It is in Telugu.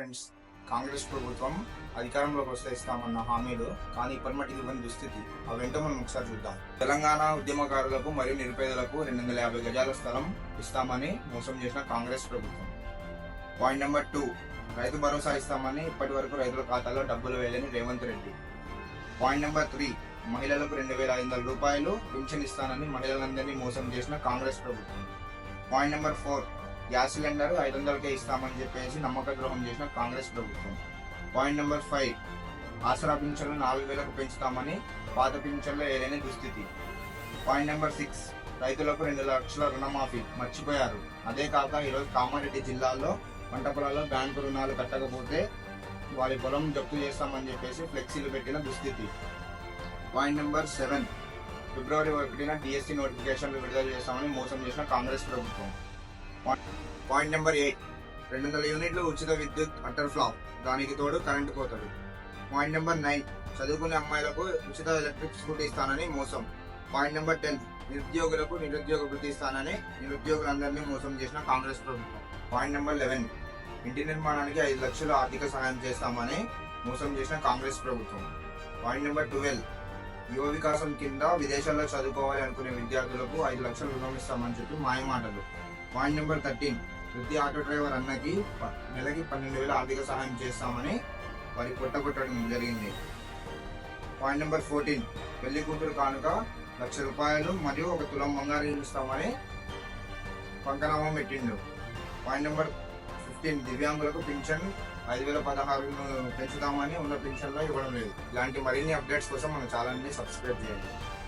ఫ్రెండ్స్ కాంగ్రెస్ ప్రభుత్వం అధికారంలోకి వస్తే ఇస్తామన్న హామీలు కానీ ఇప్పటి మట్టికి ఇవ్వని దుస్థితి. అవేంటో మనం ఒకసారి చూద్దాం. తెలంగాణ ఉద్యమకారులకు మరియు నిరుపేదలకు రెండు వందల యాభై గజాల స్థలం ఇస్తామని మోసం చేసిన కాంగ్రెస్ ప్రభుత్వం. Point number two Rythu Bharosa ఇస్తామని ఇప్పటి వరకు రైతుల ఖాతాలో డబ్బులు వేయలేని Revanth Reddy. Point number three మహిళలకు రెండు వేల ఐదు వందల రూపాయలు పింఛన్ ఇస్తానని మహిళలందరినీ మోసం చేసిన కాంగ్రెస్ ప్రభుత్వం. Point number four gas cylinder ఐదు వందలకే ఇస్తామని చెప్పేసి నమ్మక ద్రోహం చేసిన కాంగ్రెస్ ప్రభుత్వం. పాయింట్ నెంబర్ ఫైవ్ ఆసరా పింఛన్లు నాలుగు వేలకు పెంచుతామని పాత పింఛన్లు ఏదైనా దుస్థితి. పాయింట్ నెంబర్ సిక్స్ రైతులకు రెండు లక్షల రుణమాఫీ మర్చిపోయారు. అదే కాక ఈరోజు కామారెడ్డి జిల్లాలో పంట పొలాల్లో బ్యాంకు రుణాలు కట్టకపోతే వారి పొలం జప్తు చేస్తామని చెప్పేసి ఫ్లెక్సీలు పెట్టిన దుస్థితి. పాయింట్ నెంబర్ సెవెన్ ఫిబ్రవరి ఒకటిన డిఎస్సీ నోటిఫికేషన్లు విడుదల చేస్తామని మోసం చేసిన కాంగ్రెస్ ప్రభుత్వం. పాయింట్ నెంబర్ ఎయిట్ రెండు వందల యూనిట్లు ఉచిత విద్యుత్ అటర్ ఫ్లాప్. దానికి తోడు కరెంటు కోతలు పాయింట్ నెంబర్ నైన్ చదువుకునే అమ్మాయిలకు ఉచిత ఎలక్ట్రిక్ స్కూటీ ఇస్తానని మోసం. పాయింట్ నెంబర్ టెన్ నిరుద్యోగులకు నిరుద్యోగ వృత్తి ఇస్తానని నిరుద్యోగులందరినీ మోసం చేసిన కాంగ్రెస్ ప్రభుత్వం. పాయింట్ నెంబర్ లెవెన్ ఇంటి నిర్మాణానికి ఐదు లక్షలు ఆర్థిక సహాయం చేస్తామని మోసం చేసిన కాంగ్రెస్ ప్రభుత్వం. పాయింట్ నెంబర్ ట్వెల్వ్ యువ వికాసం కింద విదేశాల్లో చదువుకోవాలి అనుకునే విద్యార్థులకు ఐదు లక్షలు రుణం ఇస్తామని చెప్పి మాయమాటలు పాయింట్ నెంబర్ థర్టీన్. ప్రతి ఆటో డ్రైవర్ అన్నకి ప- నెలకి పన్నెండు వేల ఆర్థిక సహాయం చేస్తామని వారి కొట్టగొట్టడం జరిగింది. Point number fourteen. పెళ్ళి కూతురు కానుక లక్ష రూపాయలు మరియు ఒక తులం బంగారం ఇస్తామని పంకనామం పెట్టిండు. Point number fifteen. దివ్యాంగులకు పింఛన్ ఐదు వేల పదహారును పెంచుదామని ఉన్న పింఛన్లో ఇవ్వడం లేదు. ఇలాంటి మరిన్ని అప్డేట్స్ కోసం మన ఛానల్ని సబ్స్క్రైబ్ చేయండి.